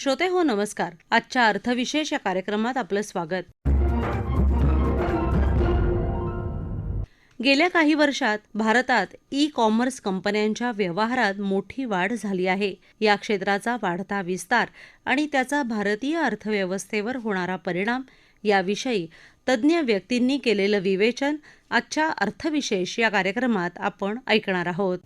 श्रोते हो नमस्कार. आजच्या अर्थविशेष या कार्यक्रमात आपलं स्वागत. गेल्या काही वर्षात भारतात ई कॉमर्स कंपन्यांच्या व्यवहारात मोठी वाढ झाली आहे. या क्षेत्राचा वाढता विस्तार आणि त्याचा भारतीय अर्थव्यवस्थेवर होणारा परिणाम याविषयी तज्ज्ञ व्यक्तींनी केलेलं विवेचन आजच्या अर्थविशेष या कार्यक्रमात आपण ऐकणार आहोत.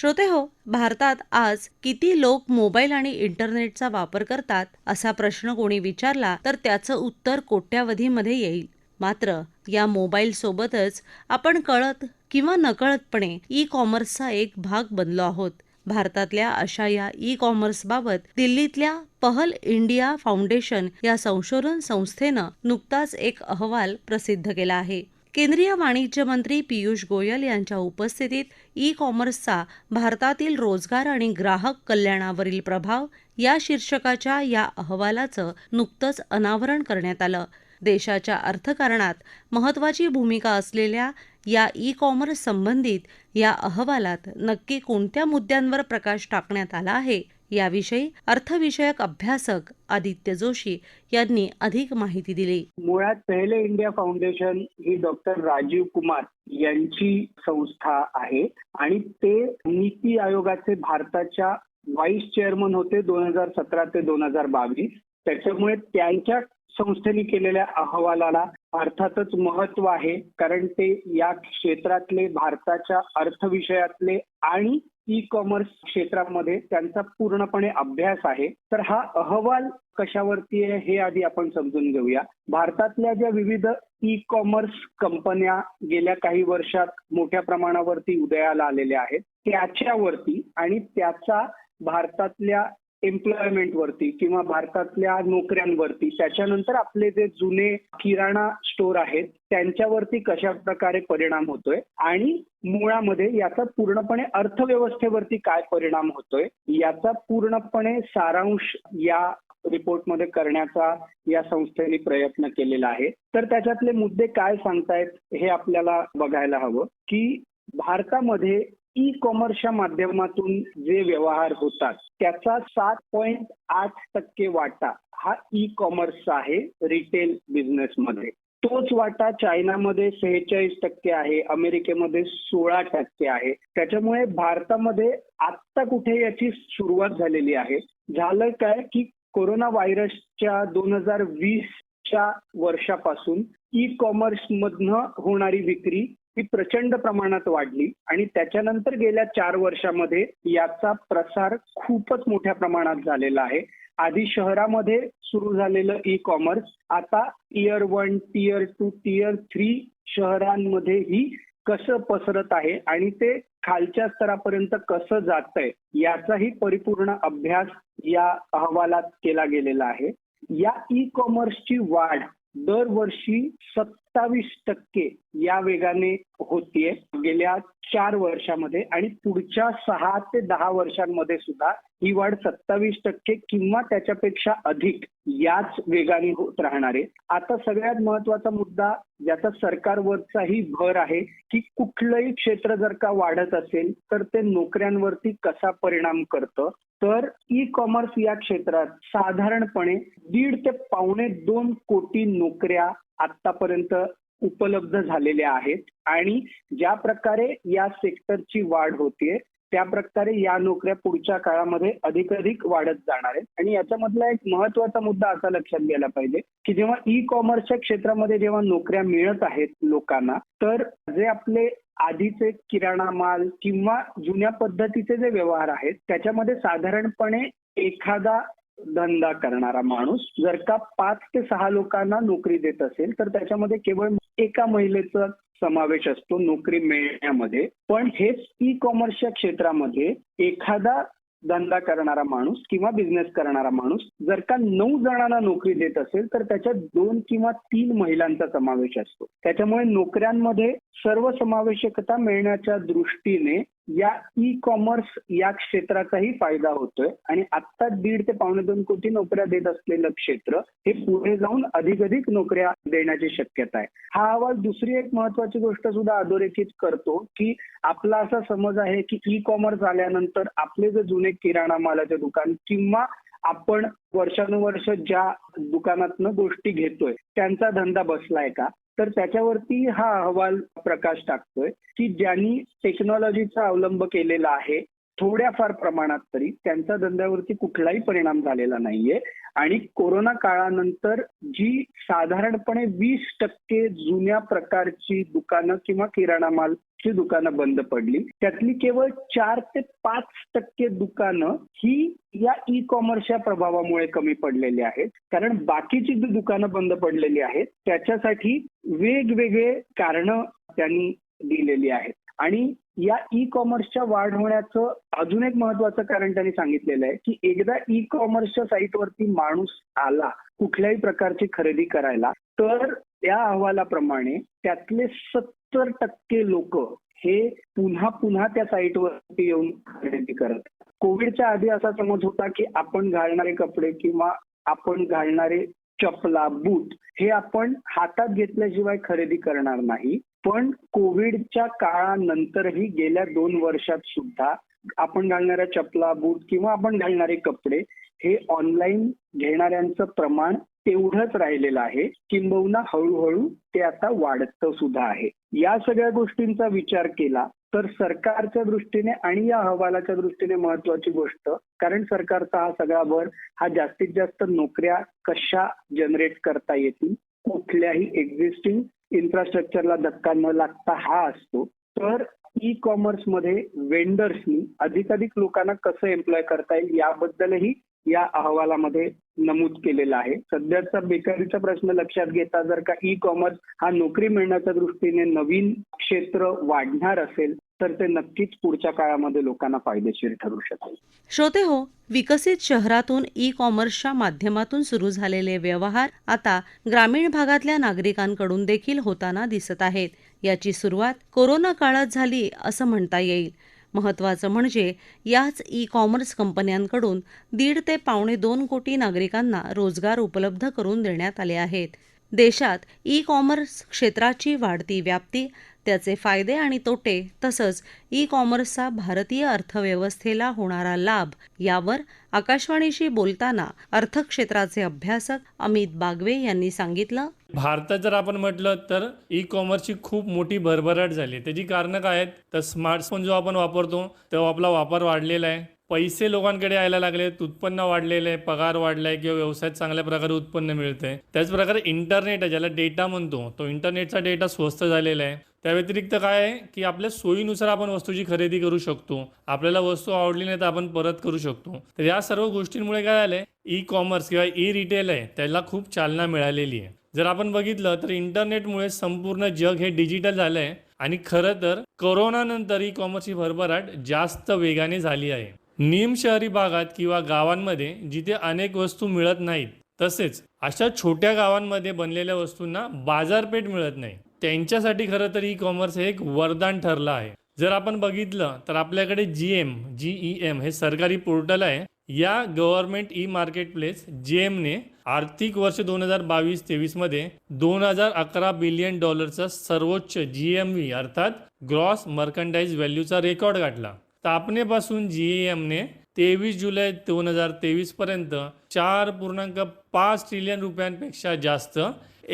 श्रोते हो भारतात आज किती लोक मोबाईल आणि इंटरनेटचा वापर करतात असा प्रश्न कोणी विचारला तर त्याचं उत्तर कोट्यावधीमध्ये येईल. मात्र या मोबाईल सोबतच आपण कळत किंवा नकळतपणे ई कॉमर्सचा एक भाग बनलो आहोत. भारतातल्या अशा या ई कॉमर्सबाबत दिल्लीतल्या पहल इंडिया फाउंडेशन या संशोधन संस्थेनं नुकताच एक अहवाल प्रसिद्ध केला आहे. केंद्रीय वाणिज्य मंत्री पियुष गोयल यांच्या उपस्थितीत ई कॉमर्सचा भारतातील रोजगार आणि ग्राहक कल्याणावरील प्रभाव या शीर्षकाच्या या अहवालाचं नुकतंच अनावरण करण्यात आलं. देशाच्या अर्थकारणात महत्वाची भूमिका असलेल्या या ई कॉमर्स संबंधित या अहवालात नक्की कोणत्या मुद्द्यांवर प्रकाश टाकण्यात आला आहे? याविषयी अर्थविषयक अभ्यासक आदित्य जोशी यांनी अधिक माहिती दिली. मुळात पहिले इंडिया फाउंडेशन ही डॉक्टर राजीव कुमार यांची संस्था आहे आणि ते नीती आयोगाचे भारताच्या व्हाईस चेअरमन होते दोन हजार सतरा ते दोन हजार बावीस. त्याच्यामुळे त्यांच्या संस्थेने केलेल्या अहवालाला अर्थातच महत्त्व आहे. कारण ते या क्षेत्रातले भारताच्या अर्थविषयातले आणि ई कॉमर्स क्षेत्रामध्ये त्यांचा पूर्णपणे अभ्यास आहे. तर हा अहवाल कशावरती आहे हे आधी आपण समजून घेऊया. भारतातल्या ज्या विविध ई कॉमर्स कंपन्या गेल्या काही वर्षात मोठ्या प्रमाणावरती उदयाला आलेल्या आहेत त्याच्यावरती आणि त्याचा भारतातल्या एम्प्लॉयमेंटवरती किंवा भारतातल्या नोकऱ्यांवरती त्याच्यानंतर आपले जे जुने किराणा स्टोर आहेत त्यांच्यावरती कशा प्रकारे परिणाम होतोय आणि मुळामध्ये याचा पूर्णपणे अर्थव्यवस्थेवरती काय परिणाम होतोय याचा पूर्णपणे सारांश या रिपोर्टमध्ये करण्याचा या संस्थेने प्रयत्न केलेला आहे. तर त्याच्यातले मुद्दे काय सांगतायत हे आपल्याला बघायला हवं की भारतामध्ये ई कॉमर्सच्या माध्यमातून जे व्यवहार होतात त्याचा सात पॉइंट आठ टक्के वाटा हा ई कॉमर्सचा आहे रिटेल बिझनेसमध्ये. तोच वाटा चायनामध्ये सेहेचाळीस टक्के आहे अमेरिकेमध्ये सोळा टक्के आहे. त्याच्यामुळे भारतामध्ये आत्ता कुठे याची सुरुवात झालेली आहे? झालं काय की कोरोना व्हायरसच्या दोन हजार वीसच्या वर्षापासून ई कॉमर्स मधनं होणारी विक्री ही प्रचंड प्रमाणात वाढली आणि त्याच्यानंतर गेल्या चार वर्षामध्ये याचा प्रसार खूपच मोठ्या प्रमाणात झालेला आहे. आधी शहरामध्ये सुरू झालेलं ई कॉमर्स आता tier one tier two tier three शहरांमध्येही कसं पसरत आहे आणि ते खालच्या स्तरापर्यंत कसं जात आहे याचाही परिपूर्ण अभ्यास या अहवालात केला गेलेला आहे. या ई कॉमर्सची वाढ दरवर्षी सत्तावीस टक्के या वेगाने होतीये. गेल्या चार वर्षामध्ये आणि पुढच्या सहा ते दहा वर्षांमध्ये सुद्धा ही वाढ सत्तावीस टक्के किंवा त्याच्यापेक्षा अधिक याच वेगाने होत राहणार आहे. आता सगळ्यात महत्त्वाचा मुद्दा ज्याचा सरकारवरचाही भर आहे की कुठलंही क्षेत्र जर का वाढत असेल तर ते नोकऱ्यांवरती कसा परिणाम करतं? तर ई कॉमर्स या क्षेत्रात साधारणपणे दीड ते पावणे दोन कोटी नोकऱ्या आतापर्यंत उपलब्ध झालेल्या आहेत. आणि ज्या प्रकारे या सेक्टरची वाढ होतीये त्या प्रकारे या नोकऱ्या पुढच्या काळामध्ये अधिक अधिक वाढत जाणार आहेत. आणि याच्यामधला एक महत्त्वाचा मुद्दा असा लक्षात घ्यायला पाहिजे की जेव्हा ई कॉमर्सच्या क्षेत्रामध्ये जेव्हा नोकऱ्या मिळत आहेत लोकांना तर जे आपले आधीचे किराणा माल किंवा जुन्या पद्धतीचे जे व्यवहार आहेत त्याच्यामध्ये साधारणपणे एखादा धंदा करणारा माणूस जर का पाच ते सहा लोकांना नोकरी देत असेल तर त्याच्यामध्ये केवळ एका महिलेचा समावेश असतो नोकरी मिळण्यामध्ये. पण हेच ई कॉमर्सच्या क्षेत्रामध्ये एखादा धंदा करणारा माणूस किंवा बिझनेस करणारा माणूस जर का नऊ जणांना नोकरी देत असेल तर त्याच्यात दोन किंवा तीन महिलांचा समावेश असतो. त्याच्यामुळे नोकऱ्यांमध्ये सर्व समावेशकता मिळण्याच्या दृष्टीने या ई कॉमर्स या क्षेत्राचाही फायदा होतोय. आणि आता दीड ते पावणे दोन कोटी नोकऱ्या देत असलेलं क्षेत्र हे पुढे जाऊन अधिक अधिक नोकऱ्या देण्याची शक्यता आहे. हा अहवाल दुसरी एक महत्वाची गोष्ट सुद्धा अधोरेखित करतो की आपला असा समज आहे की ई कॉमर्स आल्यानंतर आपले जे जुने किराणा मालाचे दुकान किंवा आपण वर्षानुवर्ष ज्या दुकानातनं गोष्टी घेतोय त्यांचा धंदा बसलाय का? तर त्याच्यावरती हा अहवाल प्रकाश टाकतोय की ज्यांनी टेक्नॉलॉजीचा अवलंब केलेला आहे थोड्याफार प्रमाणात तरी त्यांच्या धंद्यावरती कुठलाही परिणाम झालेला नाहीये. आणि कोरोना काळानंतर जी साधारणपणे वीस टक्के जुन्या प्रकारची दुकानं किंवा किराणा मालची दुकानं बंद पडली त्यातली केवळ चार ते पाच टक्के दुकानं ही या ई कॉमर्सच्या प्रभावामुळे कमी पडलेली आहेत. कारण बाकीची जी दुकानं बंद पडलेली आहेत त्याच्यासाठी वेगवेगळे कारण त्यांनी दिलेली आहेत. आणि या ई कॉमर्सच्या वाढ होण्याचं अजून एक महत्वाचं कारण त्यांनी सांगितलेलं आहे की एकदा ई कॉमर्सच्या साईटवरती माणूस आला कुठल्याही प्रकारची खरेदी करायला तर त्या अहवालाप्रमाणे त्यातले सत्तर टक्के लोक हे पुन्हा पुन्हा त्या साईटवरती येऊन खरेदी करत. कोविडच्या आधी असा समज होता की आपण घालणारे कपडे किंवा आपण घालणारे चपला बूट हे आपण हातात घेतल्याशिवाय खरेदी करणार नाही. पण कोविडच्या काळानंतरही गेल्या दोन वर्षात सुद्धा आपण घालणाऱ्या चपला बूट किंवा आपण घालणारे कपडे हे ऑनलाईन घेणाऱ्यांचं प्रमाण तेवढंच राहिलेलं आहे. किंबहुना हळूहळू ते आता वाढतं सुद्धा आहे. या सगळ्या गोष्टींचा विचार केला तर सरकारच्या दृष्टीने आणि या अहवालाच्या दृष्टीने महत्वाची गोष्ट कारण सरकारचा हा सगळा भर हा जास्तीत जास्त नोकऱ्या कशा जनरेट करता येतील कुठल्याही एक्झिस्टिंग इन्फ्रास्ट्रक्चरला धक्का न लागता हा असतो. तर ई कॉमर्समध्ये वेंडर्सनी अधिकाधिक लोकांना कसं एम्प्लॉय करता येईल याबद्दलही या अहवालामध्ये नमूद केलेलं आहे. सध्याचा बेकारीचा प्रश्न लक्षात घेता जर का ई कॉमर्स हा नोकरी मिळण्याच्या दृष्टीने नवीन क्षेत्र वाढणार असेल तर ते नक्कीच पुढच्या काळामध्ये लोकांना फायदेशीर ठरू शकेल. श्रोते हो विकसित शहरातून ई कॉमर्सच्या माध्यमातून सुरू झालेले व्यवहार आता ग्रामीण भागातल्या नागरिकांकडून देखील होताना दिसत आहेत. याची सुरुवात कोरोना काळात झाली असं म्हणता येईल. महत्त्वाचं म्हणजे याच ई कॉमर्स कंपन्यांकडून दीड ते पावणे दोन कोटी नागरिकांना रोजगार उपलब्ध करून देण्यात आले आहेत. देशात ई कॉमर्स क्षेत्राची वाढती व्याप्ती त्याचे फायदे आणि तोटे तसंच ई कॉमर्सचा भारतीय अर्थव्यवस्थेला होणारा लाभ यावर आकाशवाणीशी बोलताना अर्थक्षेत्राचे अभ्यासक अमित बागवे यांनी सांगितलं. भारतात जर आपण म्हटलं तर ई कॉमर्सची खूप मोठी भरभराट झाली त्याची कारणं काय आहेत? तर स्मार्टफोन जो आपण वापरतो तो आपला वापर वाढलेला आहे. पैसे लोकांकडे यायला लागले उत्पन्न वाढलेलं आहे पगार वाढलाय किंवा व्यवसायात चांगल्या प्रकारे उत्पन्न मिळतंय. त्याच प्रकारे इंटरनेट आहे ज्याला डेटा म्हणतो तो इंटरनेटचा डेटा स्वस्त झालेला आहे. त्या व्यतिरिक्त काय आहे की आपल्या सोयीनुसार आपण वस्तूची खरेदी करू शकतो. आपल्याला वस्तू आवडली नाही तर आपण परत करू शकतो. तर या सर्व गोष्टींमुळे काय झालंय ई कॉमर्स किंवा ई रिटेल आहे त्याला खूप चालना मिळालेली आहे. जर आपण बघितलं तर इंटरनेटमुळे संपूर्ण जग हे डिजिटल झालं आहे आणि खरं तर करोनानंतर ई कॉमर्सची भरभराट जास्त वेगाने झाली आहे. निम शहरी भागात किंवा गावांमध्ये जिथे अनेक वस्तू मिळत नाहीत तसेच अशा छोट्या गावांमध्ये बनलेल्या वस्तूंना बाजारपेठ मिळत नाही. त्यांच्यासाठी खरं तर ई कॉमर्स हे एक वरदान ठरलं आहे. जर आपण बघितलं तर आपल्याकडे G M G E M हे सरकारी पोर्टल आहे. या government E market place G एमने आर्थिक वर्ष दोन हजार बावीस तेवीसमध्ये दोन हजार अकरा बिलियन डॉलरचा सर्वोच्च जी एम व्ही अर्थात ग्रॉस मर्कंडाईज व्हॅल्यूचा रेकॉर्ड गाठला. स्थापनेपासून जी एमने तेवीस जुलै दोन हजार तेवीस पर्यंत चार पूर्णांक पाच ट्रिलियन रुपयांपेक्षा जास्त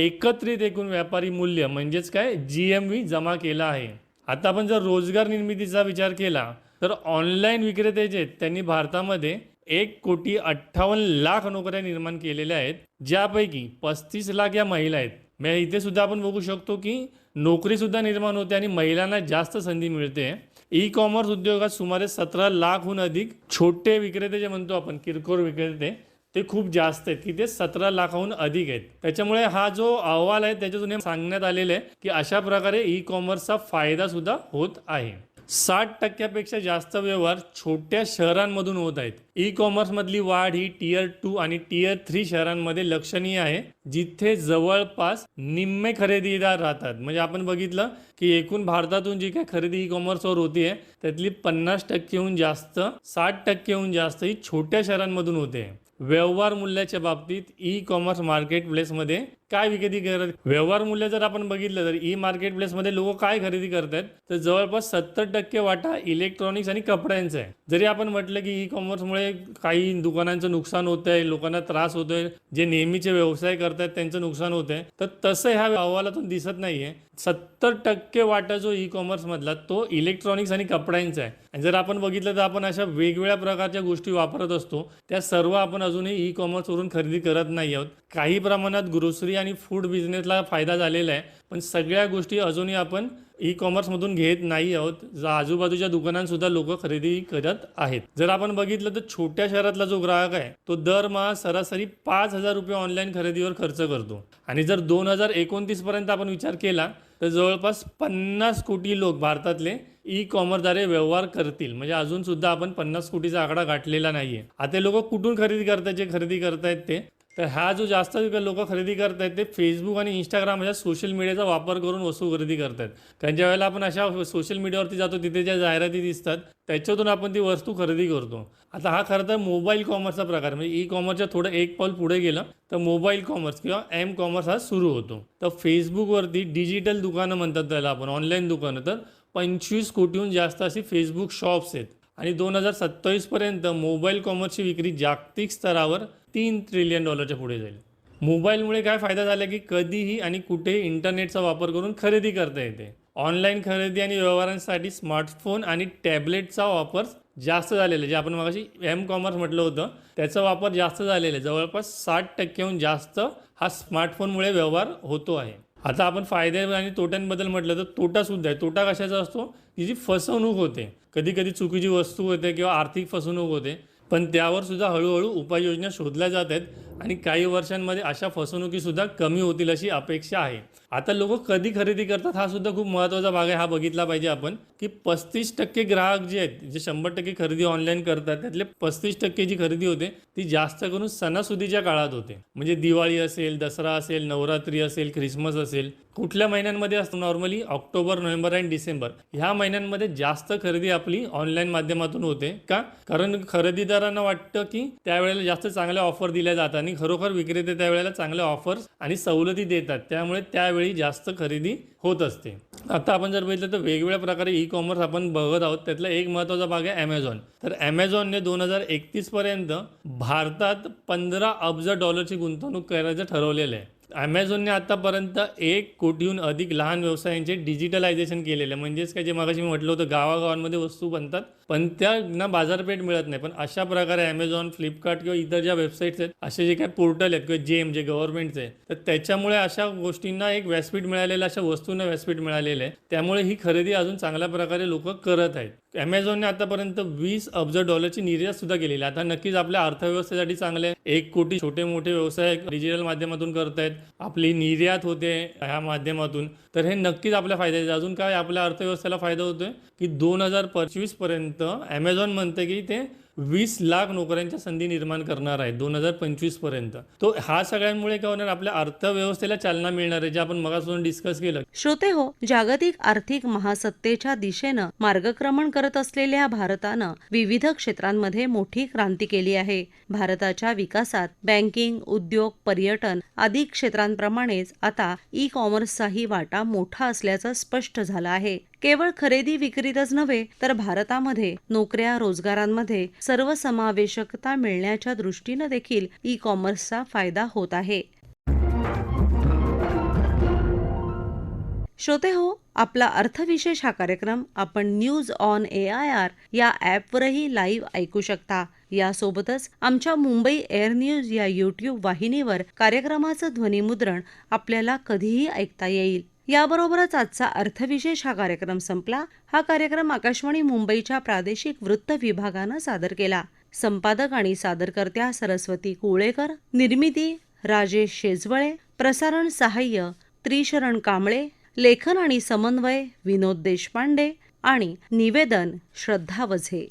एकत्रित एकूण व्यापारी मूल्य म्हणजेच काय जी एम व्ही जमा केला आहे. आता आपण जर रोजगार निर्मितीचा विचार केला तर ऑनलाईन विक्रेते जे त्यांनी भारतामध्ये एक कोटी अठ्ठावन्न लाख नोकऱ्या निर्माण केलेल्या आहेत ज्यापैकी पस्तीस लाख या महिला आहेत. म्हणजे इथे सुद्धा आपण बघू शकतो की नोकरीसुद्धा निर्माण होते आणि महिलांना जास्त संधी मिळते. ई कॉमर्स उद्योगात सुमारे सतरा लाखहून अधिक छोटे विक्रेते जे म्हणतो आपण किरकोळ विक्रेते ते खूप जास्त आहेत. की ते सतरा लाखाहून अधिक आहेत. त्याच्यामुळे हा जो अहवाल आहे त्याच्यातून सांगण्यात आलेलं आहे की अशा प्रकारे ई कॉमर्सचा फायदा सुद्धा होत आहे. साठ टक्क्यापेक्षा जास्त व्यवहार छोट्या शहरांमधून होत आहेत. ई कॉमर्समधली वाढ ही टीयर टू आणि टीयर थ्री शहरांमध्ये लक्षणीय आहे जिथे जवळपास निम्मे खरेदीदार राहतात. म्हणजे आपण बघितलं की एकूण भारतातून जी काही खरेदी ई कॉमर्सवर होती आहे त्यातली पन्नास टक्केहून जास्त साठ टक्केहून जास्त ही छोट्या शहरांमधून होते. व्यवहार मूल्याच्या बाबतीत ई कॉमर्स मार्केट प्लेसमध्ये काय विक्री करत? व्यवहार मूल्य जर आपण बघितलं तर ई मार्केट प्लेसमध्ये लोक काय खरेदी करतात? तर जवळपास सत्तर टक्के वाटा इलेक्ट्रॉनिक्स आणि कपड्यांचा आहे. जरी आपण म्हटलं की ई कॉमर्समुळे काही दुकानांचं नुकसान होत आहे लोकांना त्रास होतोय जे नेहमीचे व्यवसाय करतात त्यांचं नुकसान होत आहे तर तसं ह्या अहवालातून दिसत नाहीये. सत्तर टक्के वाटा जो ई कॉमर्स मधला तो इलेक्ट्रॉनिक्स आणि कपड्यांचा आहे. आणि जर आपण बघितलं तर आपण अशा वेगवेगळ्या प्रकारच्या गोष्टी वापरत असतो त्या सर्व आपण अजूनही ई कॉमर्सवरून खरेदी करत नाही आहोत. काही प्रमाणात ग्रोसरी आणि फूड बिझनेसला फायदा झालेला आहे. पण सगळ्या गोष्टी अजूनही आपण ई कॉमर्समधून घेत नाही आहोत. आजूबाजूच्या दुकानात सुद्धा लोक खरेदी करत आहेत. जर आपण बघितलं तर छोट्या शहरातला जो ग्राहक आहे तो दरमहा सरासरी पाच हजार रुपये ऑनलाईन खरेदीवर खर्च करतो. आणि जर दोन हजार एकोणतीस पर्यंत आपण विचार केला तर जवळपास पन्नास कोटी लोक भारतातले ई कॉमर्सद्वारे व्यवहार करतील. म्हणजे अजून सुद्धा आपण पन्नास कोटीचा आकडा गाठलेला नाहीये. आता लोक कुठून खरेदी करतायत जे खरेदी करतायत ते? तर हा जो जास्त लोक खरेदी करत आहेत ते फेसबुक आणि इंस्टाग्राम अशा सोशल मीडियाचा वापर करून वस्तू खरेदी करतायत. कारण ज्या वेळेला आपण अशा सोशल मीडियावरती जातो तिथे ज्या जाहिराती दिसतात त्याच्यातून आपण ती वस्तू खरेदी करतो. आता हा खरं तर मोबाईल कॉमर्सचा प्रकार म्हणजे ई कॉमर्सच्या थोडं एक पाऊल पुढे गेलं तर मोबाईल कॉमर्स किंवा एम कॉमर्स हा सुरू होतो. तर फेसबुकवरती डिजिटल दुकानं म्हणतात त्याला आपण ऑनलाईन दुकानं. तर पंचवीस कोटीहून जास्त अशी फेसबुक शॉप्स आहेत. आणि दोन हजार सत्तावीसपर्यंत मोबाईल कॉमर्सची विक्री जागतिक स्तरावर तीन ट्रिलियन डॉलरच्या पुढे जाईल. मोबाईलमुळे काय फायदा झाला की कधीही आणि कुठेही इंटरनेटचा वापर करून खरेदी करता येते. ऑनलाईन खरेदी आणि व्यवहारांसाठी स्मार्टफोन आणि टॅबलेटचा वापर जास्त झालेला आहे. जे आपण मगाशी एम कॉमर्स म्हटलं होतं त्याचा वापर जास्त झालेला आहे. जवळपास साठ टक्क्याहून जास्त हा स्मार्टफोनमुळे व्यवहार होतो आहे. आता आपण फायदे आणि तोट्यांबद्दल म्हटलं तर तोटासुद्धा आहे. तोटा कशाचा असतो? की जी फसवणूक होते. कधी कधी चुकीची वस्तू होते किंवा आर्थिक फसवणूक होते. पण त्यावर सुद्धा हळूहळू उपाययोजना शोधल्या जात आहेत. आणि काही वर्षांमध्ये अशा फसवणुकीसुद्धा कमी होतील अशी अपेक्षा आहे. आता लोक कधी खरेदी करतात हा सुद्धा खूप महत्त्वाचा भाग आहे हा बघितला पाहिजे आपण की पस्तीस टक्के ग्राहक जे आहेत जे शंभर टक्के खरेदी ऑनलाईन करतात त्यातले पस्तीस टक्के जी खरेदी होते ती जास्त करून सणासुदीच्या काळात होते. म्हणजे दिवाळी असेल दसरा असेल नवरात्री असेल ख्रिसमस असेल कुठल्या महिन्यांमध्ये असतो? नॉर्मली ऑक्टोबर नोव्हेंबर आणि डिसेंबर. ह्या महिन्यांमध्ये जास्त खरेदी आपली ऑनलाईन माध्यमातून होते. का? कारण खरेदीदारांना वाटतं की त्यावेळेला जास्त चांगल्या ऑफर दिल्या जातात. आणि खरोखर विक्रेते त्यावेळेला चांगल्या ऑफर्स आणि सवलती देतात. त्यामुळे त्यावेळी जास्त खरेदी होत असते. आता आपण जर बघितलं तर वेगवेगळ्या प्रकारे ई कॉमर्स आपण बघत आहोत. त्यातला एक महत्त्वाचा भाग आहे ॲमेझॉन तर ॲमेझॉनने दोन हजार एकतीसपर्यंत भारतात पंधरा अब्ज डॉलरची गुंतवणूक करायचं ठरवलेलं आहे. ॲमेझॉनने आतापर्यंत एक कोटीहून अधिक लहान व्यवसायांचे डिजिटलायझेशन केलेलं आहे. म्हणजेच काय? जे मागाशी मी म्हटलं होतं गावागावांमध्ये वस्तू बनतात. पण त्यांना बाजारपेठ मिळत नाही. पण अशा प्रकारे ॲमेझॉन फ्लिपकार्ट किंवा इतर ज्या वेबसाईट्स आहेत असे जे काही पोर्टल आहेत किंवा जेम जे गव्हर्नमेंटचे तर त्याच्यामुळे अशा गोष्टींना एक व्यासपीठ मिळालेलं अशा वस्तूंना व्यासपीठ मिळालेलं आहे. त्यामुळे ही खरेदी अजून चांगल्या प्रकारे लोक करत आहेत. ॲमेझॉनने आतापर्यंत वीस अब्ज डॉलरची निर्यात सुद्धा केलेली आहे. आता नक्कीच आपल्या अर्थव्यवस्थेसाठी चांगले आहे. एक कोटी छोटे मोठे व्यवसाय डिजिटल माध्यमातून करतायत आपली निर्यात होते ह्या माध्यमातून. तर हे नक्कीच आपल्या फायद्याचे अजून काय आपल्या अर्थव्यवस्थेला फायदा होतोय? की दोन हजार पंचवीसपर्यंत ॲमेझॉन म्हणते की ते वीस लाख नोकऱ्यांच्या संधी निर्माण करणार आहे दोन हजार पंचवीसपर्यंत. तो हा सगळ्यांमुळे काय होणार? आपल्या अर्थव्यवस्थेला चालना मिळणार आहे जे आपण मगासून डिस्कस केलं. श्रोते हो जागतिक आर्थिक महासत्तेच्या दिशेनं मार्गक्रमण करत असलेल्या भारतानं विविध क्षेत्रांमध्ये मोठी क्रांती केली आहे. भारताच्या विकासात बँकिंग उद्योग पर्यटन आदी क्षेत्रांप्रमाणेच आता ई कॉमर्सचाही वाटा मोठा असल्याचं स्पष्ट झालं आहे. केवळ खरेदी विक्रीतच नव्हे तर भारतामध्ये नोकऱ्या रोजगारांमध्ये सर्वसमावेशकता मिळण्याच्या दृष्टीनं देखील ई कॉमर्सचा फायदा होत आहे. श्रोते हो आपला अर्थविशेष हा कार्यक्रम आपण news on A I R या ॲपवरही लाईव्ह ऐकू शकता. यासोबतच आमच्या मुंबई एअर न्यूज या यूट्यूब वाहिनीवर कार्यक्रमाचं ध्वनिमुद्रण आपल्याला कधीही ऐकता येईल. याबरोबरच आजचा अर्थविशेष हा कार्यक्रम संपला. हा कार्यक्रम आकाशवाणी मुंबईच्या प्रादेशिक वृत्त विभागानं सादर केला. संपादक आणि सादरकर्त्या सरस्वती कुळेकर निर्मिती राजेश शेजवळे प्रसारण सहाय्य त्रिशरण कांबळे लेखन आणि समन्वय विनोद देशपांडे आणि निवेदन श्रद्धा वझे.